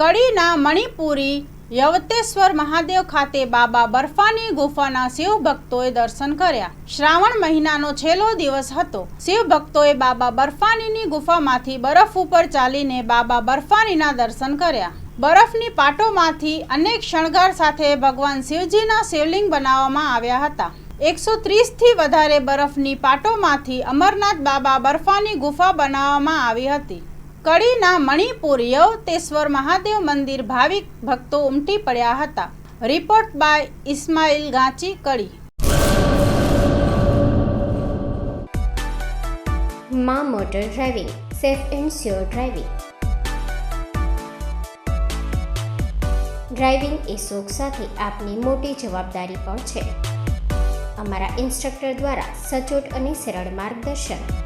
કડીના મણિપુરી યવતેશ્વર મહાદેવ ખાતે બાબા બર્ફાની ગુફાના શિવ ભક્તોએ દર્શન કર્યા. શ્રાવણ મહિનાનો છેલ્લો દિવસ હતો. શિવ ભક્તોએ બાબા બર્ફાનીની ગુફામાંથી બરફ ઉપર ચાલીને બાબા બર્ફાનીના દર્શન કર્યા. બરફની પાટોમાંથી અનેક શણગાર સાથે ભગવાન શિવજીના શિવલિંગ બનાવવામાં આવ્યા હતા. એકસો ત્રીસથી વધારે બરફની પાટોમાંથી અમરનાથ બાબા બર્ફાની ગુફા બનાવવામાં આવી હતી. કડીના મણિપુર યવતેશ્વર મહાદેવ મંદિર ભાવિક ભક્તો ઉમટી પડ્યા હતા. Report by Ismail Ganchi, Kadi. મા motor driving, safe and sure driving. Driving એ શોખ સાથે આપની મોટી જવાબદારી પણ છે. અમારા ઇન્સ્ટ્રક્ટર દ્વારા સચોટ અને સરળ માર્ગદર્શન.